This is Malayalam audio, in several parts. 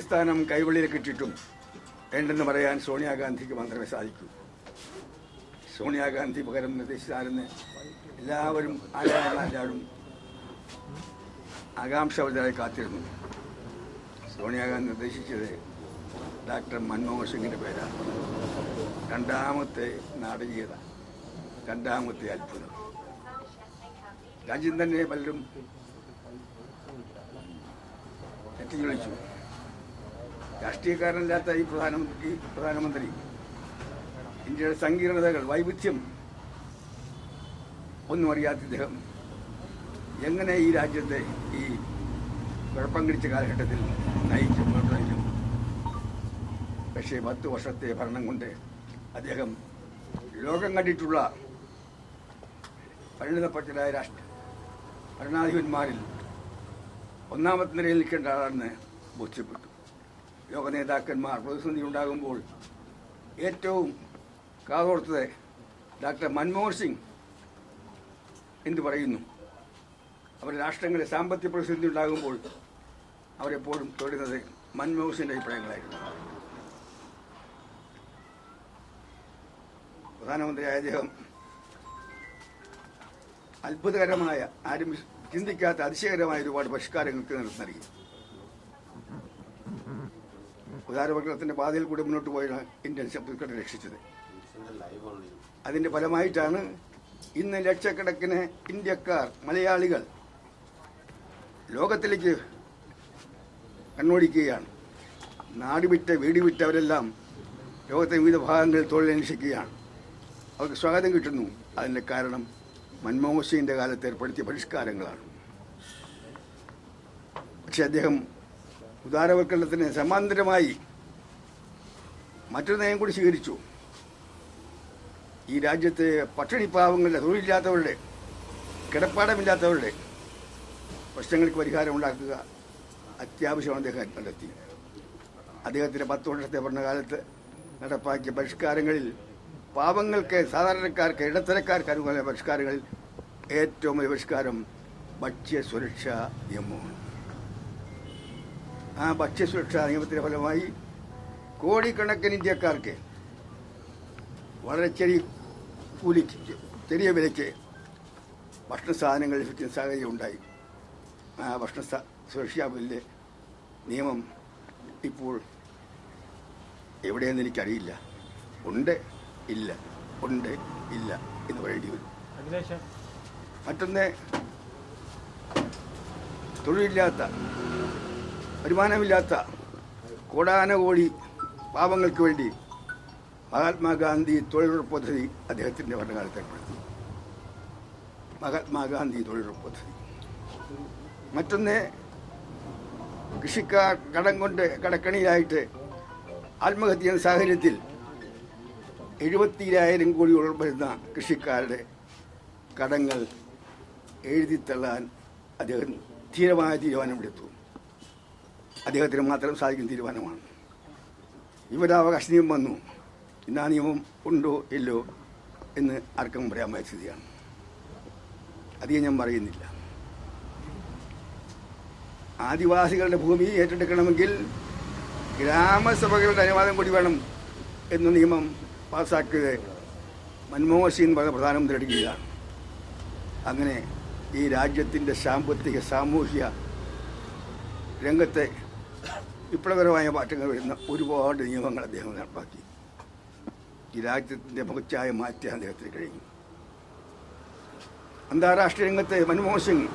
സ്ഥാനം കൈവെള്ളിയിൽ കിട്ടിയിട്ടും വേണ്ടെന്ന് പറയാൻ സോണിയാഗാന്ധിക്ക് മാത്രമേ സാധിക്കൂ. സോണിയാഗാന്ധി പകരം നിർദ്ദേശിച്ചാരെന്ന് എല്ലാവരും ആരായാലും ആകാംക്ഷവരായി കാത്തിരുന്നു. സോണിയാഗാന്ധി നിർദ്ദേശിച്ചത് ഡോക്ടർ മൻമോഹൻ സിംഗിന്റെ പേരാണ്. രണ്ടാമത്തെ നാടകീയത രണ്ടാമത്തെ അത്ഭുതം. രാജ്യം തന്നെ പലരും വിളിച്ചു രാഷ്ട്രീയക്കാരനല്ലാത്ത ഈ പ്രധാനമന്ത്രി പ്രധാനമന്ത്രി. ഇന്ത്യയുടെ സങ്കീർണതകൾ വൈവിധ്യം ഒന്നും അറിയാത്ത ഇദ്ദേഹം എങ്ങനെ ഈ രാജ്യത്തെ ഈ കുഴപ്പം കിടിച്ച കാലഘട്ടത്തിൽ നയിച്ചു നയിച്ചു പക്ഷേ പത്ത് വർഷത്തെ ഭരണം കൊണ്ട് അദ്ദേഹം ലോകം കണ്ടിട്ടുള്ള പരിണിതപ്പെട്ടരായ രാഷ്ട്ര ഭരണാധിപന്മാരിൽ ഒന്നാമത്തെ നിലയിൽ നിൽക്കേണ്ട ആളാണെന്ന് ബോധ്യപ്പെട്ടു. ലോക നേതാക്കന്മാർ പ്രതിസന്ധി ഉണ്ടാകുമ്പോൾ ഏറ്റവും കാതോർത്തത് ഡോക്ടർ മൻമോഹൻ സിംഗ് എന്ത് പറയുന്നു. അവർ രാഷ്ട്രങ്ങളിൽ സാമ്പത്തിക പ്രതിസന്ധി ഉണ്ടാകുമ്പോൾ അവരെപ്പോഴും തൊടുന്നത് മൻമോഹൻ സിംഗിന്റെ അഭിപ്രായങ്ങളായിരുന്നു. പ്രധാനമന്ത്രിയായ അദ്ദേഹം അത്ഭുതകരമായ ആരും ചിന്തിക്കാത്ത അതിശയകരമായ ഒരുപാട് പരിഷ്കാരങ്ങൾക്ക് നൽകി. ഉദാരവർഗത്തിന്റെ പാതയിൽ കൂടി മുന്നോട്ട് പോയാണ് ഇന്ത്യൻ ശബ്ദത്തെ രക്ഷിച്ചത്. അതിന്റെ ഫലമായിട്ടാണ് ഇന്ന് ലക്ഷക്കണക്കിന് ഇന്ത്യക്കാർ മലയാളികൾ ലോകത്തിലേക്ക് കണ്ണോടിക്കുകയാണ്. നാട് വിട്ട് വീട് വിട്ടവരെല്ലാം ലോകത്തെ വിവിധ ഭാഗങ്ങളിൽ തൊഴിലന്വേഷിക്കുകയാണ്. അവർക്ക് സ്വാഗതം കിട്ടുന്നു. അതിന്റെ കാരണം മൻമോഹൻ സിംഗിന്റെ കാലത്ത് ഏർപ്പെടുത്തിയ പരിഷ്കാരങ്ങളാണ്. പക്ഷെ അദ്ദേഹം ഉദാരവൽക്കരണത്തിന് സമാന്തരമായി മറ്റൊരു നയം കൂടി സ്വീകരിച്ചു. ഈ രാജ്യത്തെ പട്ടിണിപ്പാവങ്ങളുടെ തൊഴിലില്ലാത്തവരുടെ കിടപ്പാടമില്ലാത്തവരുടെ പ്രശ്നങ്ങൾക്ക് പരിഹാരം ഉണ്ടാക്കുക അത്യാവശ്യമാണ് അദ്ദേഹം കണ്ടെത്തി. അദ്ദേഹത്തിന്റെ പത്ത് വർഷത്തെ ഭരണകാലത്ത് നടപ്പാക്കിയ പരിഷ്കാരങ്ങളിൽ പാവങ്ങൾക്ക് സാധാരണക്കാർക്ക് ഇടത്തരക്കാർക്ക് അനുകൂല പരിഷ്കാരങ്ങളിൽ ഏറ്റവും വലിയ പരിഷ്കാരം ഭക്ഷ്യ സുരക്ഷാ നിയമമാണ് ആ ഭക്ഷ്യസുരക്ഷാ നിയമത്തിന്റെ ഫലമായി കോടിക്കണക്കിന് ഇന്ത്യക്കാർക്ക് വളരെ ചെറിയ കൂലിക്ക് ചെറിയ വിലയ്ക്ക് ഭക്ഷണ സാധനങ്ങൾ ലഭിക്കുന്ന സാഹചര്യം ഉണ്ടായി. ആ ഭക്ഷണ സുരക്ഷാ ബില്ല് നിയമം ഇപ്പോൾ എവിടെയെന്ന് എനിക്കറിയില്ല. ഉണ്ട് ഇല്ല ഉണ്ട് ഇല്ല എന്ന് പറയേണ്ടി വരും. മറ്റൊന്ന് തൊഴിലില്ലാത്ത വരുമാനമില്ലാത്ത കോടാനകോടി പാപങ്ങൾക്ക് വേണ്ടി മഹാത്മാഗാന്ധി തൊഴിലുറപ്പ് പദ്ധതി അദ്ദേഹത്തിന്റെ ഭരണകാലത്ത് ഏർപ്പെടുത്തി മഹാത്മാഗാന്ധി തൊഴിലുറപ്പ് പദ്ധതി. മറ്റൊന്ന് കൃഷിക്കാർ കടം കൊണ്ട് കടക്കണിയായിട്ട് ആത്മഹത്യ സാഹചര്യത്തിൽ എഴുപത്തിരായിരം കോടി വരുന്ന കൃഷിക്കാരുടെ കടങ്ങൾ എഴുതിത്തള്ളാൻ അദ്ദേഹം ധീരമായ തീരുമാനമെടുത്തു അദ്ദേഹത്തിന് മാത്രം സാധിക്കുന്ന തീരുമാനമാണ്. വിവരാവകാശ നിയമം വന്നു. ഇന്ന് ആ നിയമം ഉണ്ടോ ഇല്ലോ എന്ന് ആർക്കും പറയാൻ സ്ഥിതിയാണ്. അധികം ഞാൻ പറയുന്നില്ല. ആദിവാസികളുടെ ഭൂമി ഏറ്റെടുക്കണമെങ്കിൽ ഗ്രാമസഭകളുടെ അനുവാദം കൂടി വേണം എന്ന നിയമം പാസ്സാക്കിയത് മൻമോഹൻ സിംഗ് പറഞ്ഞ പ്രധാനമന്ത്രിയുടെ അങ്ങനെ ഈ രാജ്യത്തിന്റെ സാമ്പത്തിക സാമൂഹിക രംഗത്തെ വിപ്ലവകരമായ മാറ്റങ്ങൾ വരുന്ന ഒരുപാട് നിയമങ്ങൾ അദ്ദേഹം നടപ്പാക്കി. ഈ രാജ്യത്തിന്റെ മുഖച്ചായ മാറ്റാൻ അദ്ദേഹത്തിന് കഴിഞ്ഞു. അന്താരാഷ്ട്ര രംഗത്തെ മൻമോഹൻ സിംഗ്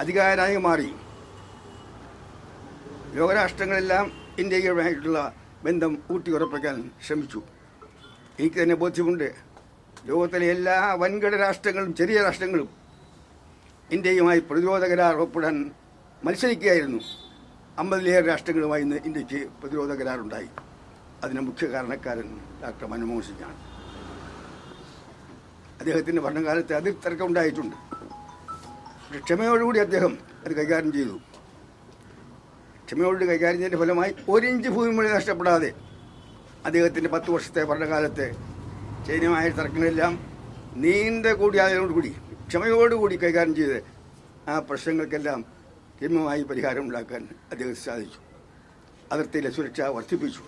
അധികാരനായി മാറി. ലോകരാഷ്ട്രങ്ങളെല്ലാം ഇന്ത്യയുമായിട്ടുള്ള ബന്ധം ഊട്ടിയുറപ്പിക്കാൻ ശ്രമിച്ചു. എനിക്ക് തന്നെ ബോധ്യമുണ്ട്. ലോകത്തിലെ എല്ലാ വൻകിട രാഷ്ട്രങ്ങളും ചെറിയ രാഷ്ട്രങ്ങളും ഇന്ത്യയുമായി പ്രതിരോധ കരാർ ഒപ്പിടാൻ മത്സരിക്കുകയായിരുന്നു. അമ്പതിലേറെ രാഷ്ട്രങ്ങളുമായി ഇന്ന് ഇന്ത്യയ്ക്ക് പ്രതിരോധ കരാറുണ്ടായി അതിന് മുഖ്യ കാരണക്കാരൻ ഡോക്ടർ മൻമോഹൻ സിംഗാണ്. അദ്ദേഹത്തിന്റെ ഭരണകാലത്ത് അതിർത്തർക്കം ഉണ്ടായിട്ടുണ്ട് പക്ഷെ ക്ഷമയോടുകൂടി അദ്ദേഹം അത് കൈകാര്യം ചെയ്തു. ക്ഷമയോട് കൈകാര്യം ചെയ്തതിന്റെ ഫലമായി ഒരിഞ്ച് ഭൂമി മൊഴി നഷ്ടപ്പെടാതെ അദ്ദേഹത്തിന്റെ പത്ത് വർഷത്തെ ഭരണകാലത്തെ ചൈനമായ തർക്കങ്ങളെല്ലാം നീണ്ട കൂടിയായതോടുകൂടി ക്ഷമയോടുകൂടി കൈകാര്യം ചെയ്ത് ആ പ്രശ്നങ്ങൾക്കെല്ലാം രമ്യമായി പരിഹാരം ഉണ്ടാക്കാൻ അദ്ദേഹത്തിന് സാധിച്ചു. അതിർത്തിയിലെ സുരക്ഷ വർദ്ധിപ്പിച്ചു.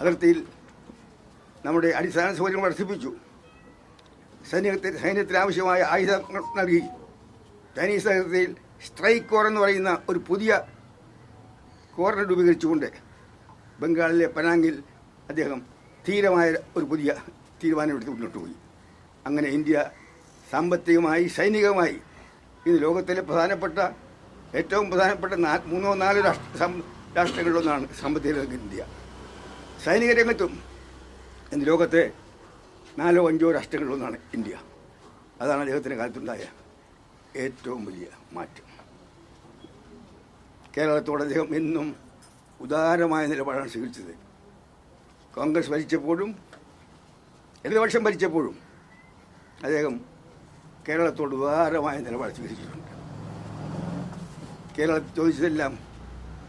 അതിർത്തിയിൽ നമ്മുടെ അടിസ്ഥാന സൗകര്യങ്ങൾ വർദ്ധിപ്പിച്ചു. സൈന്യത്തിന് സൈന്യത്തിന് ആവശ്യമായ ആയുധങ്ങൾ നൽകി. ചൈനീസ് അതിർത്തിയിൽ സ്ട്രൈക്ക് കോർ എന്ന് പറയുന്ന ഒരു പുതിയ കോറിനെ രൂപീകരിച്ചുകൊണ്ട് ബംഗാളിലെ പനാങ്ങിൽ അദ്ദേഹം ധീരമായ ഒരു പുതിയ തീരുമാനമെടുത്ത് മുന്നോട്ട് പോയി. അങ്ങനെ ഇന്ത്യ സാമ്പത്തികമായി സൈനികമായി ഇന്ന് ലോകത്തിലെ പ്രധാനപ്പെട്ട ഏറ്റവും പ്രധാനപ്പെട്ട നാ മൂന്നോ നാലോ രാഷ്ട്ര രാഷ്ട്രങ്ങളിലൊന്നാണ് സാമ്പത്തിക രംഗം ഇന്ത്യ. സൈനിക രംഗത്തും ഇന്ന് ലോകത്തെ നാലോ അഞ്ചോ രാഷ്ട്രങ്ങളിലൊന്നാണ് ഇന്ത്യ. അതാണ് അദ്ദേഹത്തിന്റെ കാലത്തുണ്ടായ ഏറ്റവും വലിയ മാറ്റം. കേരളത്തോട് അദ്ദേഹം എന്നും ഉദാരമായ നിലപാടാണ് സ്വീകരിച്ചത്. കോൺഗ്രസ് ഭരിച്ചപ്പോഴും ഇടതുപക്ഷം ഭരിച്ചപ്പോഴും അദ്ദേഹം കേരളത്തോട് ഉദാരമായ നിലപാട് സ്വീകരിച്ചിട്ടുണ്ട്. കേരളത്തിൽ ചോദിച്ചതെല്ലാം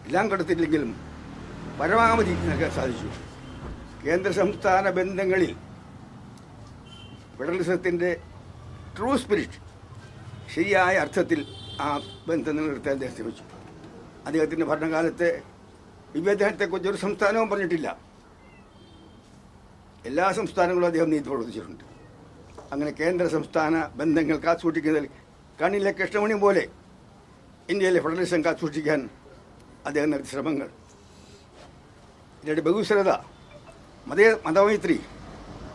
എല്ലാം കൊടുത്തില്ലെങ്കിലും പരമാവധി നൽകാൻ സാധിച്ചു. കേന്ദ്ര സംസ്ഥാന ബന്ധങ്ങളിൽ ഫെഡറലിസത്തിന്റെ ട്രൂ സ്പിരിറ്റ് ശരിയായ അർത്ഥത്തിൽ ആ ബന്ധം നിലനിർത്താൻ അദ്ദേഹം ശ്രമിച്ചു. അദ്ദേഹത്തിന്റെ ഭരണകാലത്തെ വിവേചനത്തെക്കുറിച്ച് ഒരു സംസ്ഥാനവും പറഞ്ഞിട്ടില്ല. എല്ലാ സംസ്ഥാനങ്ങളും അദ്ദേഹം നീതി പ്രവർത്തിച്ചിട്ടുണ്ട്. അങ്ങനെ കേന്ദ്ര സംസ്ഥാന ബന്ധങ്ങൾ കാത്തുസൂക്ഷിക്കുന്നതിൽ കണ്ണിലെ കൃഷ്ണമണി പോലെ ഇന്ത്യയിലെ ഫെഡറലിസം കാത്തുസൂക്ഷിക്കാൻ അദ്ദേഹം നടത്തിയ ശ്രമങ്ങൾ. ഇതിന്റെ ബഹുസ്വരത മത മതമൈത്രി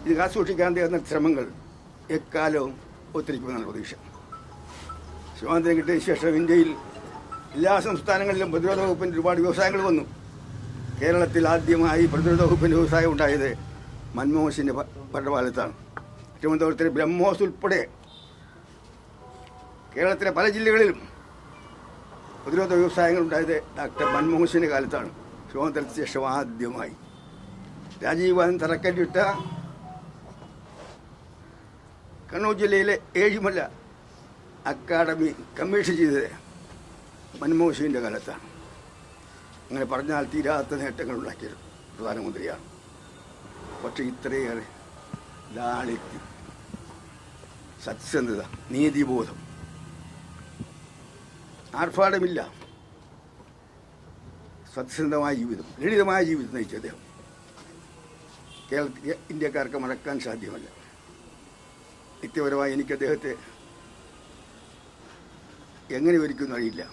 ഇത് കാത്തുസൂക്ഷിക്കാൻ അദ്ദേഹം നടത്തിയ ശ്രമങ്ങൾ എക്കാലവും ഒത്തിരിക്കുമെന്നാണ് പ്രതീക്ഷ. സ്വാതന്ത്ര്യം കിട്ടിയ ശേഷം ഇന്ത്യയിൽ എല്ലാ സംസ്ഥാനങ്ങളിലും പ്രതിരോധ വകുപ്പിന്റെ ഒരുപാട് വ്യവസായങ്ങൾ വന്നു. കേരളത്തിൽ ആദ്യമായി പ്രതിരോധ വകുപ്പിന്റെ വ്യവസായം ഉണ്ടായത് മൻമോഹൻ സിംഗിന്റെ ഭരണകാലത്താണ് തിരുവനന്തപുരത്തിലെ ബ്രഹ്മോസ് ഉൾപ്പെടെ കേരളത്തിലെ പല ജില്ലകളിലും പ്രതിരോധ വ്യവസായങ്ങൾ ഉണ്ടായത് ഡോക്ടർ മൻമോഹൻ സിംഗിന്റെ കാലത്താണ്. സ്വാതന്ത്ര്യത്തിന് ശേഷം ആദ്യമായി. രാജീവ് ഗാന്ധി തറക്കല്ലിട്ട കണ്ണൂർ ജില്ലയിലെ ഏഴിമല അക്കാഡമി കമ്മീഷൻ ചെയ്തത് മൻമോഹൻ സിംഗിന്റെ കാലത്താണ്. അങ്ങനെ പറഞ്ഞാൽ തീരാത്ത നേട്ടങ്ങൾ ഉണ്ടാക്കിയ പ്രധാനമന്ത്രിയാണ്. പക്ഷേ ഇത്രയേറെ ലാളിത്യം. സത്യസന്ധത നീതിബോധം. ആർഭാടമില്ല. സത്യസന്ധമായ ജീവിതം ലളിതമായ ജീവിതം നയിച്ചു അദ്ദേഹം. കേരള ഇന്ത്യക്കാർക്ക് മറക്കാൻ സാധ്യമല്ല. നിത്യപരമായി എനിക്ക് അദ്ദേഹത്തെ എങ്ങനെ ഒരിക്കുന്നു അറിയില്ല.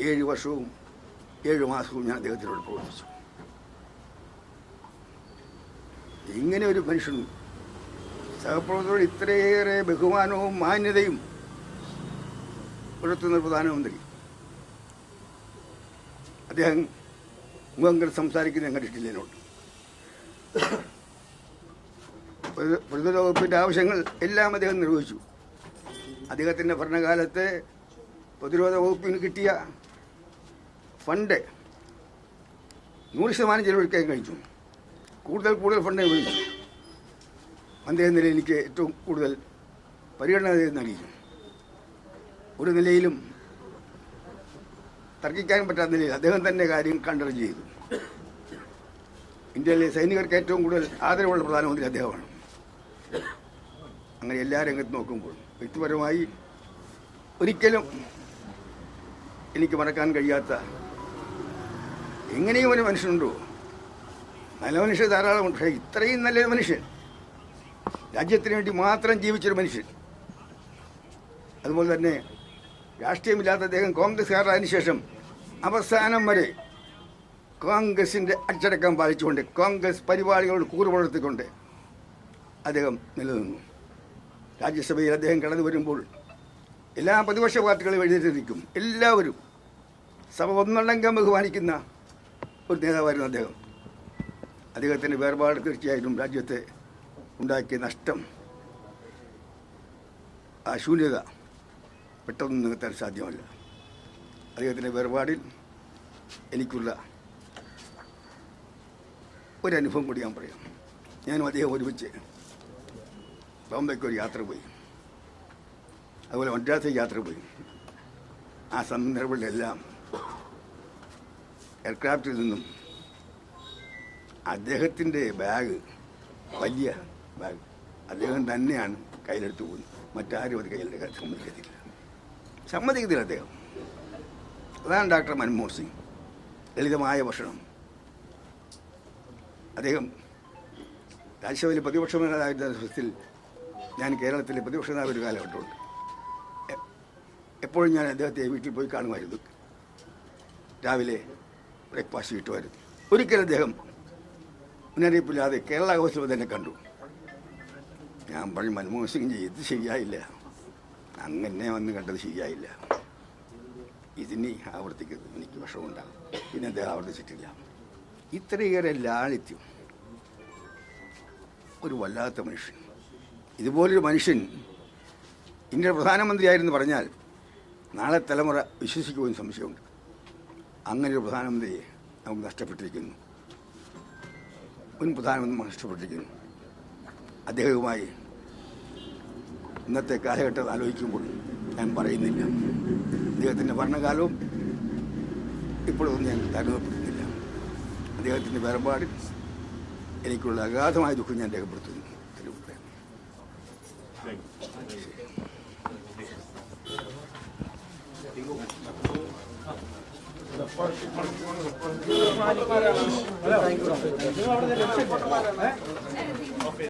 ഏഴ് വർഷവും ഏഴ് മാസവും ഞാൻ അദ്ദേഹത്തിനോട് പ്രവർത്തിച്ചു. ഇങ്ങനെ ഒരു മനുഷ്യൻ സഹപ്രവർത്തകരോട് ഇത്രയേറെ ബഹുമാനവും മാന്യതയും പുലർത്തുന്ന പ്രധാനമന്ത്രി. അദ്ദേഹം മുഖങ്ങൾ സംസാരിക്കുന്ന ഞാൻ കണ്ടിട്ടില്ല പ്രതിരോധ വകുപ്പിന്റെ ആവശ്യങ്ങൾ എല്ലാം അദ്ദേഹം നിർവഹിച്ചു. അദ്ദേഹത്തിന്റെ ഭരണകാലത്ത് പ്രതിരോധ വകുപ്പിന് കിട്ടിയ ഫണ്ട് നൂറ് ശതമാനം ചെലവഴിക്കാൻ കഴിച്ചു കൂടുതൽ കൂടുതൽ ഫണ്ട് ഉപയോഗിച്ചു അദ്ദേഹം നിലയിൽ എനിക്ക് ഏറ്റവും കൂടുതൽ പരിഗണന അദ്ദേഹം നൽകി ഒരു നിലയിലും തർക്കിക്കാൻ പറ്റാത്ത നിലയിൽ അദ്ദേഹം തന്നെ കാര്യം കണ്ടറി ചെയ്തു. ഇന്ത്യയിലെ സൈനികർക്ക് ഏറ്റവും കൂടുതൽ ആദരവുള്ള പ്രധാനമന്ത്രി അദ്ദേഹമാണ്. അങ്ങനെ എല്ലാ രംഗത്ത് നോക്കുമ്പോൾ വ്യക്തിപരമായി ഒരിക്കലും എനിക്ക് മറക്കാൻ കഴിയാത്ത എങ്ങനെയും ഒരു മനുഷ്യനുണ്ടോ? നല്ല മനുഷ്യർ ധാരാളമുണ്ട്. ഇത്രയും നല്ലൊരു മനുഷ്യൻ രാജ്യത്തിന് വേണ്ടി മാത്രം ജീവിച്ചൊരു മനുഷ്യൻ. അതുപോലെ തന്നെ രാഷ്ട്രീയമില്ലാത്ത അദ്ദേഹം കോൺഗ്രസ്സുകാരായതിനു ശേഷം അവസാനം വരെ കോൺഗ്രസിന്റെ അച്ചടക്കം പാലിച്ചുകൊണ്ട് കോൺഗ്രസ് പരിപാടികളോട് കൂറുപുലർത്തിക്കൊണ്ട് അദ്ദേഹം നിലനിന്നു. രാജ്യസഭയിൽ അദ്ദേഹം കടന്നു വരുമ്പോൾ എല്ലാ പ്രതിപക്ഷ പാർട്ടികളും എഴുന്നേറ്റിരിക്കും. എല്ലാവരും സഭ ഒന്നടങ്കം ബഹുമാനിക്കുന്ന ഒരു നേതാവായിരുന്നു അദ്ദേഹം. അദ്ദേഹത്തിന്റെ വേർപാട് തീർച്ചയായിട്ടും രാജ്യത്തെ ഉണ്ടാക്കിയ നഷ്ടം ആ ശൂന്യത പെട്ടെന്ന് നികത്താൻ സാധ്യമല്ല. അദ്ദേഹത്തിന്റെ വേർപാടിൽ എനിക്കുള്ള ഒരനുഭവം കൂടി ഞാൻ പറയാം. ഞാനും അദ്ദേഹം ഒരുമിച്ച് ബോംബെക്ക് ഒരു യാത്ര പോയി. അതുപോലെ മദ്രാസ് യാത്ര പോയി. ആ സന്ദർഭങ്ങളിലെല്ലാം എയർക്രാഫ്റ്റിൽ നിന്നും അദ്ദേഹത്തിന്റെ ബാഗ് വലിയ ബാഗ്. അദ്ദേഹം തന്നെയാണ് കയ്യിലെടുത്ത് പോകുന്നത് മറ്റാരും അത് കയ്യിലെടുക്കാൻ സമ്മതിക്കത്തില്ല. സമ്മതിക്കത്തില്ല അദ്ദേഹം. അതാണ് ഡോക്ടർ മൻമോഹൻ സിംഗ്. ലളിതമായ ഭക്ഷണം. അദ്ദേഹം രാജ്യസഭയിൽ പ്രതിപക്ഷ നേതാവിന്റെ ദിവസത്തിൽ ഞാൻ കേരളത്തിലെ പ്രതിപക്ഷ നേതാവ് ഒരു കാലഘട്ടമുണ്ട്. എപ്പോഴും ഞാൻ അദ്ദേഹത്തെ വീട്ടിൽ പോയി കാണുമായിരുന്നു. രാവിലെ ബ്രേക്ക്ഫാസ്റ്റ് കിട്ടുമായിരുന്നു. ഒരിക്കലും അദ്ദേഹം മുന്നറിയിപ്പില്ലാതെ കേരള ഹൗസിൽ തന്നെ കണ്ടു. ഞാൻ പറഞ്ഞു മൻമോഹൻ സിംഗ് ചെയ്ത് ശരിയായില്ല. അങ്ങനെ വന്ന് കണ്ടത് ശരിയായില്ല. ഇതിനി ആവർത്തിക്കരുത് എനിക്ക് വിഷമമുണ്ടാകും. പിന്നെ അദ്ദേഹം ആവർത്തിച്ചിട്ടില്ല. ഇത്രയേറെ ലാളിത്യം. ഒരു വല്ലാത്ത മനുഷ്യൻ. ഇതുപോലൊരു മനുഷ്യൻ ഇന്ത്യയുടെ പ്രധാനമന്ത്രിയായിരുന്നു പറഞ്ഞാൽ നാളെ തലമുറ വിശ്വസിക്കുമെന്ന് സംശയമുണ്ട്. അങ്ങനെ ഒരു പ്രധാനമന്ത്രിയെ നമുക്ക് നഷ്ടപ്പെട്ടിരിക്കുന്നു. മുൻ പ്രധാനമന്ത്രി നഷ്ടപ്പെട്ടിരിക്കുന്നു. അദ്ദേഹവുമായി ഇന്നത്തെ കാലഘട്ടം ആലോചിക്കുമ്പോൾ ഞാൻ പറയുന്നില്ല. അദ്ദേഹത്തിന്റെ ഭരണകാലവും ഇപ്പോഴൊന്നും ഞാൻ താരതമ്യപ്പെടുത്തുന്നില്ല അദ്ദേഹത്തിന്റെ വേർപാടിൽ എനിക്കുള്ള അഗാധമായ ദുഃഖം ഞാൻ രേഖപ്പെടുത്തുന്നു. തിരുവനന്തപുരം